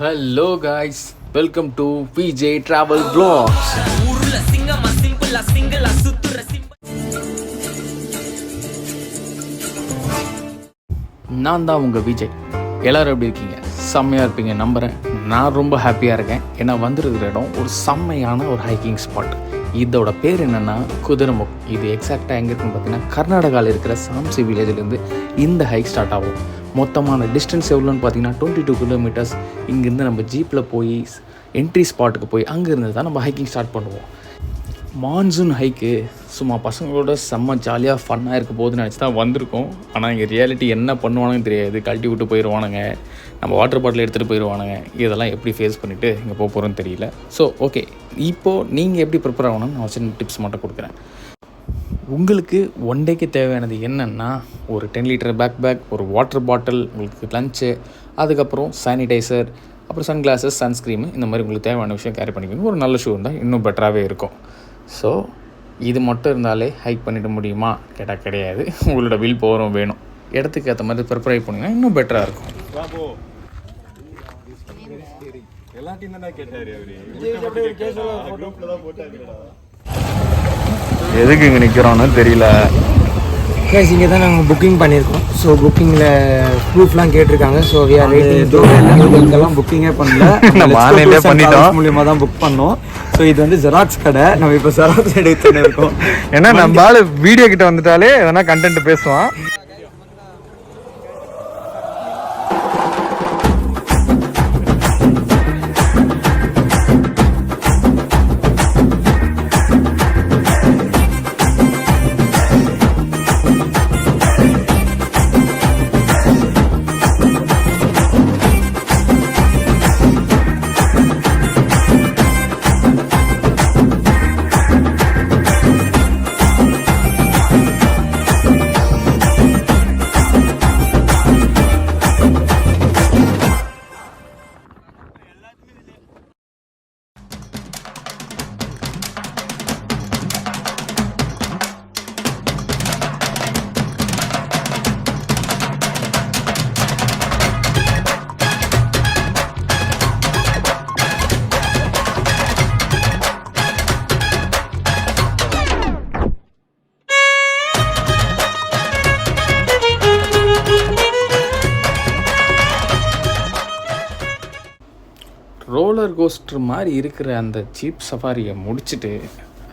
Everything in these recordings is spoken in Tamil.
Hello guys welcome to PJ travel vlogs ஊர்ல சிங்கமா சிம்பிளா சிங்கிளா சுத்துற நான் தான் உங்கள் விஜய் எல்லாரும் எப்படி இருக்கீங்க? செம்மையாக இருப்பீங்க நம்புகிறேன் நான் ரொம்ப ஹாப்பியாக இருக்கேன். ஏன்னா வந்துருக்கிற இடம் ஒரு செம்மையான ஒரு ஹைக்கிங் ஸ்பாட் இதோட பேர் என்னென்னா குதிரமுக். இது எக்ஸாக்டாக எங்கே இருக்குன்னு பார்த்தீங்கன்னா கர்நாடகாவில் இருக்கிற சாம்சி வில்லேஜ்லேருந்து இந்த ஹைக் ஸ்டார்ட் ஆகும். மொத்தமான டிஸ்டன்ஸ் எவ்வளோன்னு பார்த்தீங்கன்னா டுவெண்ட்டி டூ கிலோமீட்டர்ஸ் இங்கேருந்து நம்ம ஜீப்பில் போய் என்ட்ரி ஸ்பாட்டுக்கு போய் அங்கேருந்து தான் நம்ம ஹைக்கிங் ஸ்டார்ட் பண்ணுவோம். மான்சூன் ஹைக்கு சும்மா பசங்களோட செம்ம ஜாலியாக ஃபன்னாக இருக்க போகுதுன்னு நினச்சி தான் வந்திருக்கோம். ஆனால் இங்கே ரியாலிட்டி என்ன பண்ணுவானுன்னு தெரியாது. கழட்டி விட்டு போயிடுவானுங்க நம்ம வாட்டர் பாட்டில் எடுத்துகிட்டு போயிடுவானுங்க இதெல்லாம் எப்படி ஃபேஸ் பண்ணிவிட்டு இங்கே போக போகிறோன்னு தெரியல. ஸோ ஓகே இப்போது நீங்கள் எப்படி ப்ரிப்பேர் ஆகணும்னு நான் சின்ன டிப்ஸ் மட்டும் கொடுக்குறேன். உங்களுக்கு ஒன் டேக்கு தேவையானது என்னென்னா ஒரு டென் லிட்டர் பேக் பேக் ஒரு வாட்டர் பாட்டில் உங்களுக்கு லஞ்சு அதுக்கப்புறம் சானிடைசர் அப்புறம் சன் கிளாஸஸ் சன்ஸ்க்ரீமு இந்த மாதிரி உங்களுக்கு தேவையான விஷயம் கேரி பண்ணிக்கோங்க ஒரு நல்ல ஷூ இருந்தால் இன்னும் பெட்டராகவே இருக்கும். ஸோ இது மட்டும் இருந்தாலே ஹைக் பண்ணிட முடியுமா? கேட்டால் கிடையாது. உங்களோட வில் போகிறோம் வேணும். இடத்துக்கு ஏற்ற மாதிரி ப்ரிப்பேர் பண்ணிங்கன்னா இன்னும் பெட்டராக இருக்கும். எதுக்கு இங்கே நிற்கிறோன்னு தெரியல. கைஸ் இங்கே தான் நாங்கள் புக்கிங் பண்ணியிருக்கோம். ஸோ புக்கிங்கில் ப்ரூஃப்லாம் கேட்டிருக்காங்க. ஸோ வி ஆர் வெயிட்டிங் புக்கிங்கே பண்ணல. நம்ம online லயே பண்ணிட்டோம். மூலியமாக தான் புக் பண்ணோம். ஸோ இது வந்து ஜெராக்ஸ் கடை. நம்ம இப்போ ஜெராக்ஸ் எடுத்துன்னு இருக்கோம். ஏன்னா நம்ம ஆளு வீடியோ கிட்ட வந்துட்டாலே எதனா கண்டென்ட் பேசுவான். கோஸ்டர் மாதிரி இருக்கிற அந்த ஜீப் சஃபாரியை முடிச்சுட்டு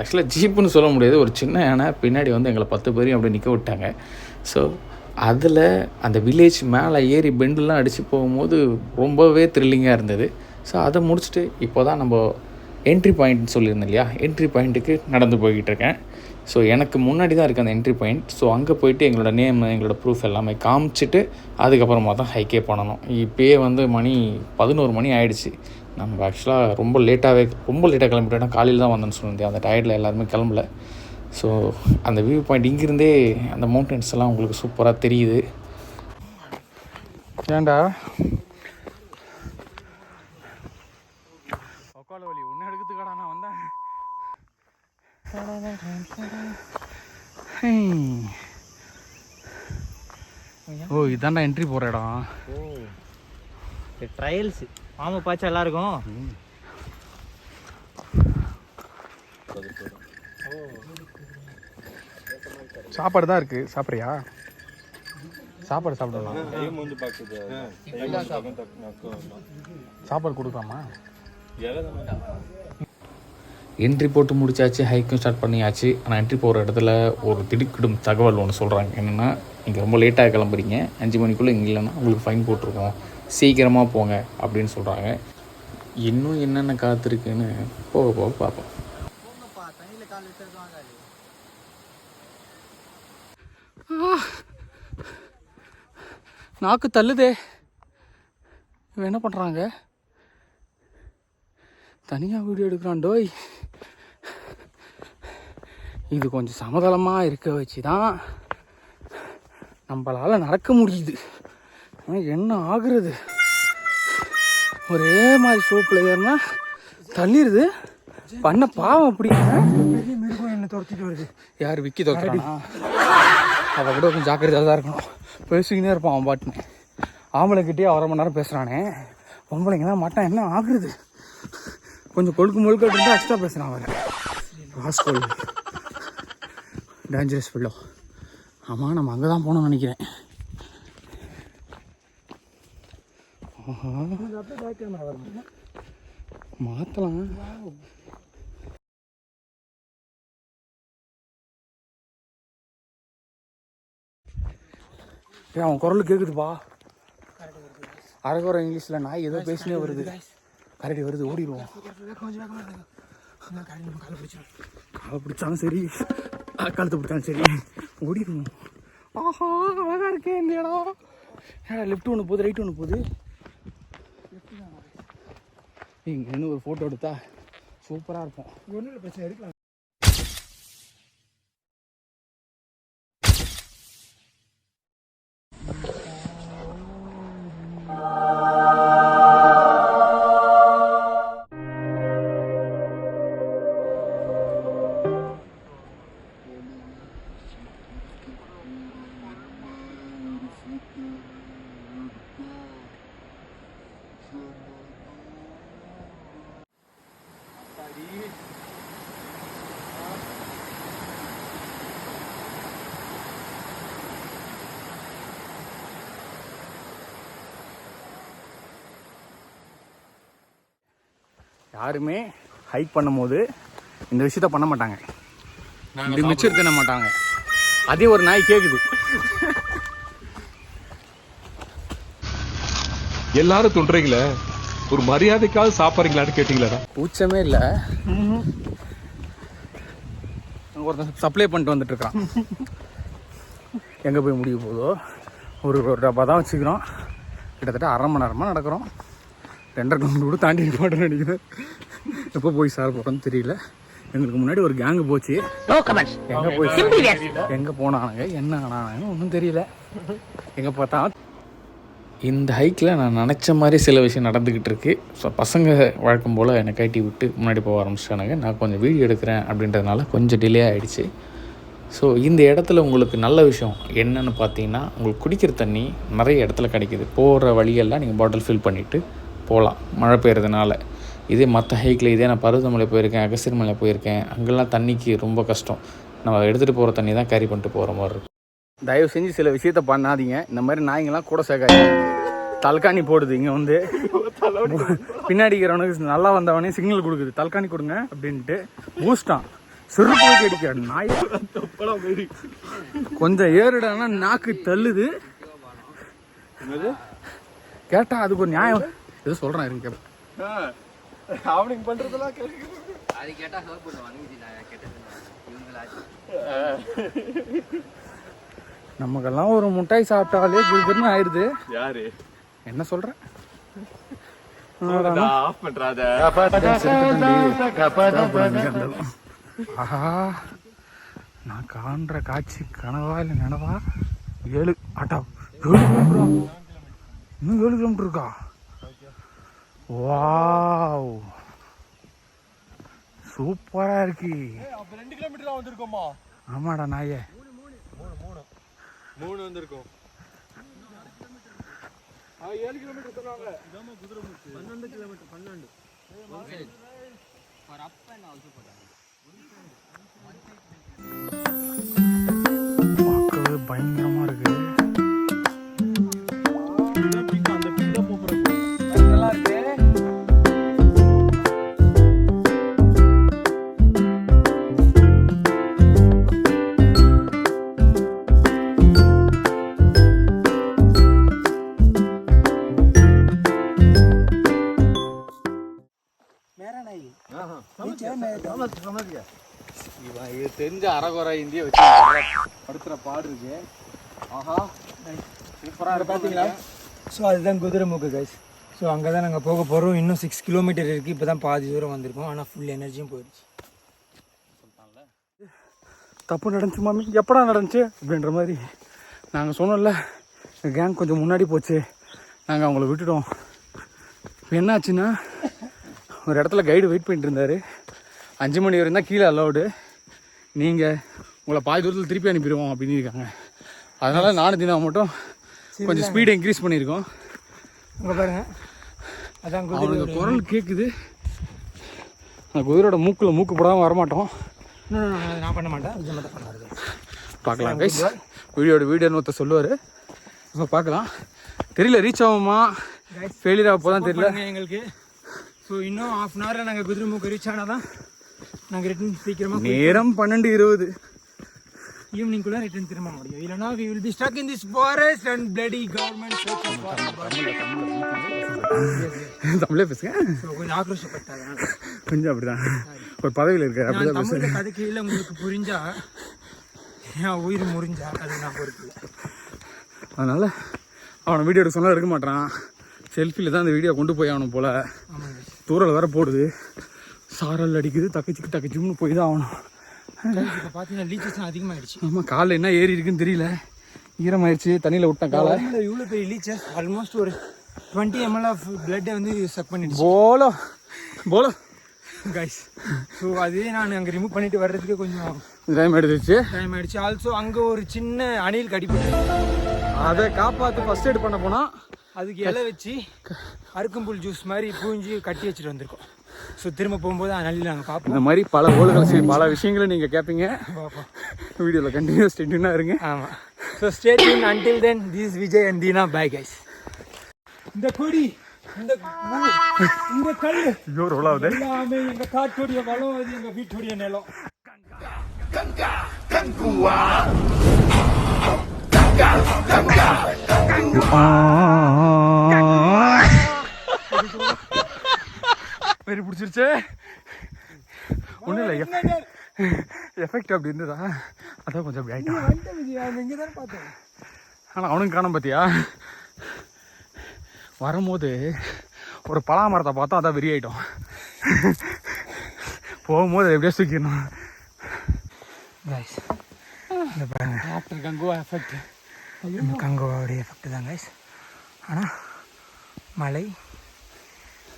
ஆக்சுவலாக ஜீப்புன்னு சொல்ல முடியாது ஒரு சின்ன யானை பின்னாடி வந்து எங்களை பத்து பேரையும் அப்படி நிற்க விட்டாங்க. ஸோ அதில் அந்த வில்லேஜ் மேலே ஏறி பெண்டுலாம் அடித்து போகும்போது ரொம்பவே த்ரில்லிங்காக இருந்தது. ஸோ அதை முடிச்சுட்டு இப்போ தான் நம்ம என்ட்ரி பாயிண்ட் சொல்லியிருந்தேன் இல்லையா? என்ட்ரி பாயிண்ட்டுக்கு நடந்து போய்கிட்டு இருக்கேன். ஸோ எனக்கு முன்னாடி தான் இருக்குது அந்த என்ட்ரி பாயிண்ட் ஸோ அங்கே போயிட்டு எங்களோட நேம் எங்களோட ப்ரூஃப் எல்லாமே காமிச்சிட்டு அதுக்கப்புறமா தான் ஹைக்கே பண்ணணும் இப்போயே வந்து மணி பதினோரு மணி ஆயிடுச்சு. நம்ம ஆக்சுவலாக ரொம்ப லேட்டாகவே ரொம்ப லேட்டாக கிளம்பிட்டோம். காலையில் தான் வந்தேன்னு சொல்லியிருந்தேன் அந்த டயர்டில் எல்லாருமே கிளம்பல. ஸோ அந்த வியூ பாயிண்ட் இங்கிருந்தே அந்த மவுண்டன்ஸ் எல்லாம் உங்களுக்கு சூப்பராக தெரியுது. ஏண்டா உக்கால வலி ஒன்று எடுக்கிறதுக்காடா நான் வந்தேன். ஓ இதாண்டா என்ட்ரி போகிற இடம். ட்ரையல்ஸ் மாமா பாய்ச்சா எல்லாருக்கும்? சாப்பாடு தான் இருக்குது சாப்பிட்றியா? சாப்பாடு சாப்பிடலாம். சாப்பாடு கொடுக்கலாமா? என்ட்ரி போட்டு முடிச்சாச்சு ஹைக்கும் ஸ்டார்ட் பண்ணியாச்சு. ஆனால் என்ட்ரி போகிற இடத்துல ஒரு திடுக்கிடும் தகவல் ஒன்று சொல்கிறாங்க என்னென்னா நீங்கள் ரொம்ப லேட்டாக கிளம்புறீங்க. அஞ்சு மணிக்குள்ளே இங்கே இல்லைன்னா உங்களுக்கு ஃபைன் போட்டிருக்கோம். சீக்கிரமாக போங்க அப்படின்னு சொல்கிறாங்க இன்னும் என்னென்ன காத்திருக்குன்னு போக போக பார்ப்போம். நாக்கு தள்ளுதே. இவன் என்ன பண்ணுறாங்க தனியாக வீடியோ எடுக்கிறான் டோய். இது கொஞ்சம் சமதளமாக இருக்க வச்சு தான் நம்மளால் நடக்க முடியுது. என்ன ஆகுறது? ஒரே மாதிரி சோப்பில் ஏறினா தள்ளிடுது பண்ண பாவம் அப்படி. மிருகம் என்ன துரத்திட்டு வருது. யார் விக்கி தோக்கிறானா அவள் கூட கொஞ்சம் ஜாக்கிரதையாக தான் இருக்கணும். பேசிக்கினே இருப்பான் அவன் பாட்டுன்னு. ஆம்பளைக்கிட்டே அரை மணி நேரம் பேசுகிறானே பொம்பளைங்க தான் மட்டன் என்ன ஆகுறது? கொஞ்சம் கொழுக்கு முழுக்க இருந்தால் எக்ஸ்ட்ரா பேசுகிறான் அவரை ராஸ்கோல் டேஞ்சரஸ் பிள்ளோ ஆமாம் நம்ம அங்கே தான் போகணும்னு நினைக்கிறேன். மாற்றலாம் ஏய் அவன் குரல் கேட்குதுப்பா அரகுற இங்கிலீஷில் நாய் ஏதோ பேசினே வருது. கரடி வருது ஓடிடுவோம். காலை பிடிச்சாலும் சரி கழுத்தை பிடிச்சாலும் சரி ஓடிடுவோம். ஆஹா அழகா இருக்கே இந்த இடம். ஏடா லெஃப்ட் ஒன்று போகுது ரைட் ஒன்று போகுது. இங்கே ஒரு ஃபோட்டோ எடுத்தா சூப்பராக இருக்கும். ஒன்றும் பிரச்சனை இருக்கலாம் யாருமே ஹைக் பண்ணும்போது இந்த விஷயத்த பண்ண மாட்டாங்க. இப்படி மிச்சர் தின்ன மாட்டாங்க. அதே ஒரு நாய் கேட்குது எல்லாரும் துண்டுறீங்களே ஒரு மரியாதைக்காவது சாப்பிட்றீங்களான்னு கேட்டீங்களா கூச்சமே இல்லை. ஒருத்தன் சப்ளை பண்ணிட்டு வந்துட்டு இருக்கான். எங்கே போய் முடிய போதோ ஒரு ஒரு டப்பா தான் வச்சுக்கிறோம். கிட்டத்தட்ட அரை மணி நேரமாக நடக்கிறோம். ரெண்டரை கிலோமீட்டர் கூட தாண்டி மாட்டேன் நினைக்கிறேன். எப்போ போய் சார் போகிறோன்னு தெரியல. எங்களுக்கு முன்னாடி ஒரு கேங்கு போச்சு. எங்கே போய் எங்கே போனானுங்க என்ன ஆனானுங்க ஒன்றும் தெரியல. எங்கே பார்த்தா இந்த ஹைக்கில் நான் நினச்ச மாதிரி சில விஷயம் நடந்துக்கிட்டு இருக்கு. ஸோ பசங்க வழக்கம் போல் என்னை கட்டி விட்டு முன்னாடி போக ஆரம்பிச்சிட்டானுங்க. நான் கொஞ்சம் வீடியோ எடுக்கிறேன் அப்படின்றதுனால கொஞ்சம் டிலே ஆகிடுச்சு ஸோ இந்த இடத்துல உங்களுக்கு நல்ல விஷயம் என்னன்னு பார்த்தீங்கன்னா உங்களுக்கு குடிக்கிற தண்ணி நிறைய இடத்துல கிடைக்கிது. போகிற வழியெல்லாம் நீங்கள் பாட்டில் ஃபில் பண்ணிவிட்டு போகலாம். மழை பெய்கிறதுனால இதே மற்ற ஹைக்கில் இதே நான் பருவதமலை போயிருக்கேன் அகசியர் மலை போயிருக்கேன் அங்கெல்லாம் தண்ணிக்கு ரொம்ப கஷ்டம். நம்ம எடுத்துகிட்டு போகிற தண்ணி தான் கேரி பண்ணிட்டு போகிற மாதிரி இருக்கும். தயவு செஞ்சு சில விஷயத்த பண்ணாதீங்க. இந்த மாதிரி நாய்ங்கெல்லாம் கூட சேர்க்காது தல்காணி போடுது இங்கே வந்து. பின்னாடி இருக்கிறவனுக்கு நல்லா வந்தவனே சிக்னல் கொடுக்குது. தல்காணி கொடுங்க அப்படின்ட்டு பூஸ்டான் சிறு போய் அடிக்கிற நாய். கொஞ்சம் ஏறுடானா நாக்கு தள்ளுது. கேட்டா அதுக்கு ஒரு நியாயம். எது சொல்றேன் இருங்க. அவனுக்கு பண்றதெல்லாம் நமக்கெல்லாம் ஒரு முட்டாய் சாப்பிட்டாலே குருக்குன்னு ஆயிடுது. யாரு? என்ன சொல்றேன் ஆஃப் பண்றாத. ஆஹா. நான் காண்ற காட்சி கனவா இல்லை நினவா? ஏழு ஆட்டா ஏழு கிலோமீட்டரா? இன்னும் ஏழு கிலோமீட்டர் இருக்கா? வாவ். சூப்பரா இருக்கு. ரெண்டு கிலோமீட்டர் வந்திருக்கோமா ஆமாடா நாயே. மூணு வந்திருக்கோம். ஏழு கிலோமீட்டர் சொன்னாங்க. பன்னெண்டு கிலோமீட்டர் பன்னெண்டு. பார்க்கவே பயங்கரமா இருக்கு. தெரிஞ்ச அறகுறை இந்திய வச்சு படுத்துற பாடு இருக்கு. ஆஹா. சூப்பரா இருக்கு பாத்தீங்களா? ஸோ அதுதான் குதிரைமுக்கு கைஸ் ஸோ அங்கே தான் நாங்கள் போக போகிறோம் இன்னும் சிக்ஸ் கிலோமீட்டர் இருக்குது இப்போ தான் பாதி தூரம் வந்திருக்கோம். ஆனால் ஃபுல் எனர்ஜியும் போயிடுச்சு. தப்பு நடந்துச்சு மாமி. எப்படா நடந்துச்சு? அப்படின்ற மாதிரி. நாங்கள் சொன்னோம்ல கேங் கொஞ்சம் முன்னாடி போச்சு. நாங்கள் அவங்கள விட்டுட்டோம். இப்போ என்னாச்சுன்னா ஒரு இடத்துல கைடு வெயிட் பண்ணிட்டு இருந்தார். அஞ்சு மணி வரையும் தான் கீழே அலௌடு நீங்கள் உங்களை பாதி தூரத்தில் திருப்பி அனுப்பிடுவோம் அப்படின்னு இருக்காங்க. அதனால் நானும் தினம் மட்டும் கொஞ்சம் ஸ்பீடை இன்க்ரீஸ் பண்ணியிருக்கோம். அங்கே பாருங்க. அதான் அவனுக்கு குரல் கேட்குது அந்த குதிரையோட மூக்கில் மூக்கு போடாமல் வரமாட்டோம். நான் பண்ண மாட்டேன். இது மட்டும் பண்ணாரு பார்க்கலாம் கைஸ் வீடியோட வீடியோன்னு ஒருத்தர் சொல்லுவார். நம்ம பார்க்கலாம். தெரியல ரீச் ஆகுமா? ஃபெயிலியர் ஆக போதான் தெரியல. எங்களுக்கு. ஸோ இன்னும் ஆஃப் அன் ஹவரில் நாங்கள் குதிரை மூக்கு ரீச் ஆனால் தான் நாங்கள் ரிட்டன் சீக்கிரமாக நேரம் பன்னெண்டு இருபது. ஈவினிங்குள்ளே ரிட்டன் திரும்ப முடியும். இல்லைனா we will be stuck in this forest and bloody government தமிழே பேசுங்க. கொஞ்சம் ஆக்ரோஷப்பட்டாங்க கொஞ்சம் அப்படிதான். ஒரு பதவியில் இருக்காரு அப்படிதான் தமிழில் கதைக்கு இல்லை உங்களுக்கு புரிஞ்சா என் உயிர் முறிஞ்சா அது நான் பொறுப்பு அதனால அவனை வீடியோ எடுக்க சொன்னா எடுக்க மாட்டான். செல்ஃபியில் தான் அந்த வீடியோ கொண்டு போய் அவனை போல. தூரல் வேற போடுது. சாரல் அடிக்குது தக்கச்சிக்கு தக்கச்சிம்னு போய் தான் ஆகணும். இப்போ பார்த்தீங்கன்னா லீச்சஸ்லாம் அதிகமாகிடுச்சு ஆமாம் காலில் என்ன ஏறி இருக்குன்னு தெரியல. ஈரமாயிருச்சு தண்ணியில் விட்டேன் காலை. இவ்வளோ பெரிய லீச்சஸ் ஆல்மோஸ்ட் ஒரு டுவெண்ட்டி எம்எல் ஆஃப் பிளட்டை வந்து சக் பண்ணிடுச்சு. Polo polo. கைஸ் ஸோ அதே நான் அங்கே ரிமூவ் பண்ணிட்டு வர்றதுக்கு கொஞ்சம் டைம் எடுத்துச்சு டைம் ஆயிடுச்சு. ஆல்சோ அங்கே ஒரு சின்ன அணில் கடிப்பட்டு அதை காப்பாற்று ஃபர்ஸ்ட் எய்ட் பண்ண போனால் அதுக்கு இலை வச்சு அருக்கம்புல் ஜூஸ் மாதிரி பூஞ்சி கட்டி வச்சுட்டு வந்திருக்கோம். ஸோ திரும்ப போகும்போது அணில் நாங்கள் பார்ப்போம். இந்த மாதிரி பல ஓடுகள் பல விஷயங்களை நீங்கள் கேட்பீங்க பார்ப்போம். வீடியோவில் கண்டினியூஸ் டென்டினாக இருங்க. ஆமாம் so stay in until then this Vijay and Deena bye guys இந்த கொடி இந்த இந்த கல் ஐயோ ரோலாவது எல்லாமே எங்க காட்டுடைய வளம் அது எங்க வீட்டுடைய நிலம். வெறி பிடிச்சிருச்சு. ஒன்றும் இல்லை எஃபெக்ட் அப்படி இருந்ததா? அதான் கொஞ்சம் அப்படி ஆகிட்டான் ஆனால் அவனுக்கு காணும் பார்த்தியா வரும்போது ஒரு பலா மரத்தை பார்த்தா அதான் வெறி ஆகிட்டோம் போகும்போது எப்படியே எப்படியா தூக்கிடணும். இந்த பாருங்க. ஆஃப்டர் கங்கோ எஃபெக்ட் இந்த கங்கோவோடைய எஃபெக்ட் தான் கைஸ் ஆனால் மலை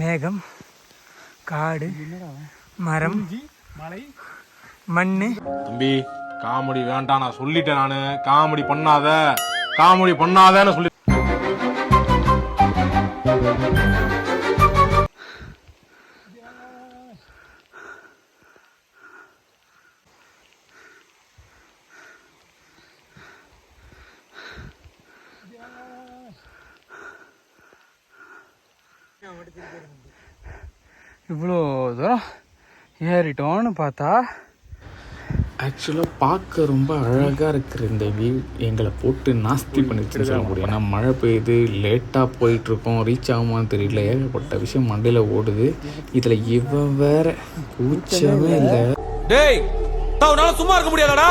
மேகம் காடு மரம் மலை. மண் தம்பி காமெடி வேண்டாம் நான் சொல்லிட்டேன் நானு. காமெடி பண்ணாத. காமெடி பண்ணாதன்னு சொல்லி இவ்வளோ தூரம் ஏறிட்டோன்னு பார்த்தா ஆக்சுவலாக பார்க்க ரொம்ப அழகாக இருக்கிற இந்த வியூ எங்களை போட்டு நாஸ்தி பண்ணிடுச்சுன்னு சொல்ல முடியும். ஏன்னா மழை பெய்யுது லேட்டாக போயிட்டுருக்கோம் ரீச் ஆகுமான்னு தெரியல. ஏகப்பட்ட விஷயம் மண்டையில் ஓடுது. இதில் இவன் வேற கூச்சமே இல்லை. சும்மா இருக்க முடியாதடா?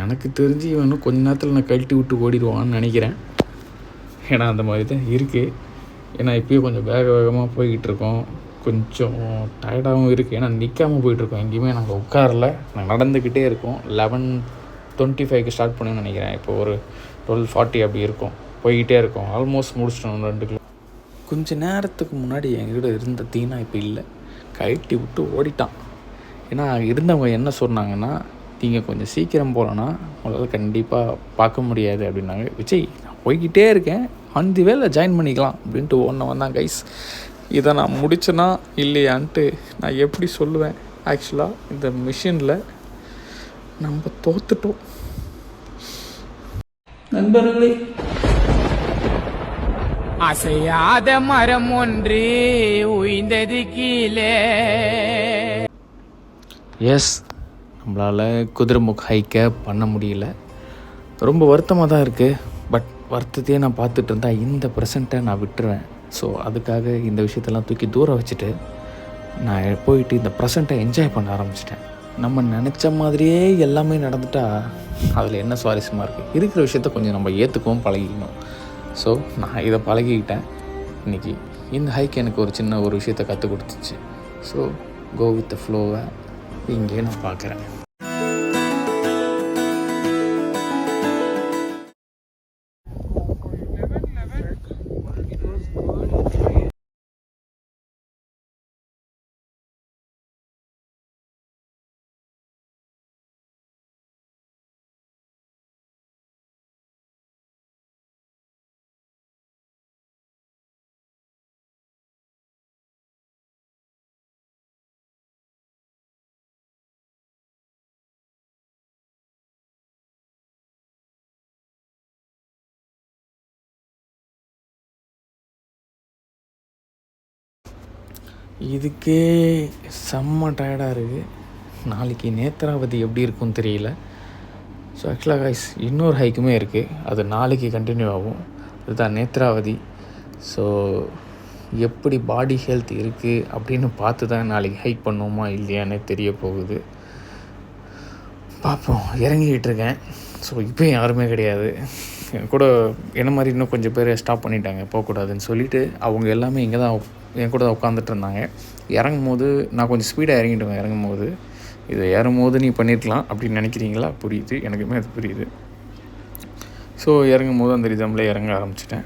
எனக்கு தெரிஞ்சு இவன் இன்னும் கொஞ்ச நேரத்தில் நான் கழட்டி விட்டு ஓடிடுவான்னு நினைக்கிறேன். ஏன்னா அந்த மாதிரி தான் இருக்குது ஏன்னா இப்பயே கொஞ்சம் வேக வேகமாக போய்கிட்டு இருக்கோம் கொஞ்சம் டயர்டாகவும் இருக்குது ஏன்னா நிற்காமல் போயிட்டுருக்கோம் எங்கேயுமே நாங்கள் உட்காரல. நாங்கள் நடந்துக்கிட்டே இருக்கோம். லெவன் டுவெண்ட்டி ஃபைவ்க்கு ஸ்டார்ட் பண்ணுன்னு நினைக்கிறேன். இப்போ ஒரு டுவெல் ஃபார்ட்டி அப்படி இருக்கும். போய்கிட்டே இருக்கோம். ஆல்மோஸ்ட் முடிச்சிட்டோம் ரெண்டு கிலோ. கொஞ்ச நேரத்துக்கு முன்னாடி என்கிட்ட இருந்த தீனா இப்போ இல்லை. கழட்டி விட்டு ஓடிட்டான். ஏன்னா இருந்தவங்க என்ன சொன்னாங்கன்னா நீங்கள் கொஞ்சம் சீக்கிரம் போகலன்னா உங்களால் கண்டிப்பாக பார்க்க முடியாது அப்படின்னாங்க. விஜய் நான் போய்கிட்டே இருக்கேன். அந்த வேலை ஜாயின் பண்ணிக்கலாம் அப்படின்ட்டு ஒன்று வந்தான் கைஸ் இதை நான் முடிச்சேனா இல்லையான்ட்டு நான் எப்படி சொல்லுவேன்? ஆக்சுவலாக இந்த மிஷினில் நம்ம தோத்துட்டோம். நண்பர்களே. அசையாத மரம் ஒன்று உய்ந்தது கீழே. எஸ் நம்மளால் குதிரைமுக் ஹைக்கை பண்ண முடியல. ரொம்ப வருத்தமாக தான் இருக்குது வருத்தத்தையே நான் பார்த்துட்டு இருந்தால் இந்த ப்ரெசண்ட்டை நான் விட்டுருவேன். ஸோ அதுக்காக இந்த விஷயத்தெல்லாம் தூக்கி தூரம் வச்சுட்டு நான் போயிட்டு இந்த ப்ரெசண்ட்டை என்ஜாய் பண்ண ஆரம்பிச்சிட்டேன். நம்ம நினச்ச மாதிரியே எல்லாமே நடந்துட்டா அதில் என்ன சுவாரஸ்யமாக இருக்குது இருக்கிற விஷயத்த கொஞ்சம் நம்ம ஏற்றுக்கவும் பழகிக்கணும். ஸோ நான் இதை பழகிக்கிட்டேன். இன்றைக்கி இந்த ஹைக் எனக்கு ஒரு சின்ன ஒரு விஷயத்தை கற்றுக் கொடுத்துச்சு. ஸோ கோ வித் ஃப்ளோவை இங்கே நான் பார்க்குறேன். இதுக்கே செம்ம டயர்டாக இருக்குது நாளைக்கு நேத்ராவதி எப்படி இருக்கும்னு தெரியல. ஸோ ஆக்சுவலாக கைஸ் இன்னொரு ஹைக்குமே இருக்குது அது நாளைக்கு கண்டினியூ ஆகும். அதுதான் நேத்ராவதி ஸோ எப்படி பாடி ஹெல்த் இருக்குது அப்படின்னு பார்த்து தான் நாளைக்கு ஹைக் பண்ணுவோமா இல்லையானே தெரிய போகுது. பார்ப்போம். இறங்கிக்கிட்டு இருக்கேன். ஸோ இப்போ யாருமே கிடையாது. கூட என்ன மாதிரி இன்னும் கொஞ்சம் பேர் ஸ்டாப் பண்ணிட்டாங்க. போகக்கூடாதுன்னு சொல்லிட்டு அவங்க எல்லாமே இங்கே தான் என் கூட உட்காந்துட்டு இருந்தாங்க. இறங்கும் போது நான் கொஞ்சம் ஸ்பீடாக இறங்கிட்டுவேன் இறங்கும் போது இதை ஏறும் போது நீ பண்ணியிருக்கலாம் அப்படின்னு நினைக்கிறீங்களா? புரியுது. எனக்குமே அது புரியுது. ஸோ இறங்கும் போது அந்த ரிதமில் இறங்க ஆரம்பிச்சிட்டேன்.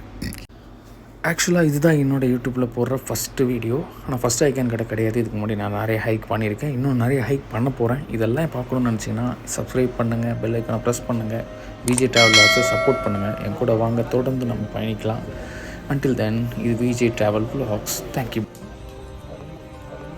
ஆக்சுவலாக இதுதான் என்னோடய யூடியூப்பில் போடுற ஃபஸ்ட்டு வீடியோ ஆனால் ஃபஸ்ட் ஐக்கான் கடை கிடையாது. இதுக்கு முன்னாடி நான் நிறைய ஹைக் பண்ணியிருக்கேன். இன்னும் நிறைய ஹைக் பண்ண போகிறேன் இதெல்லாம் பார்க்கணும்னு நினச்சிங்கன்னா சப்ஸ்கிரைப் பண்ணுங்கள் பெல் ஐக்கானை ப்ரெஸ் பண்ணுங்கள் விஜய் ட்ராவலர்ஸை சப்போர்ட் பண்ணுங்கள் என் கூட வாங்க. தொடர்ந்து நம்ம பயணிக்கலாம். Until then, you VJ Travel Vlogs. Thank you.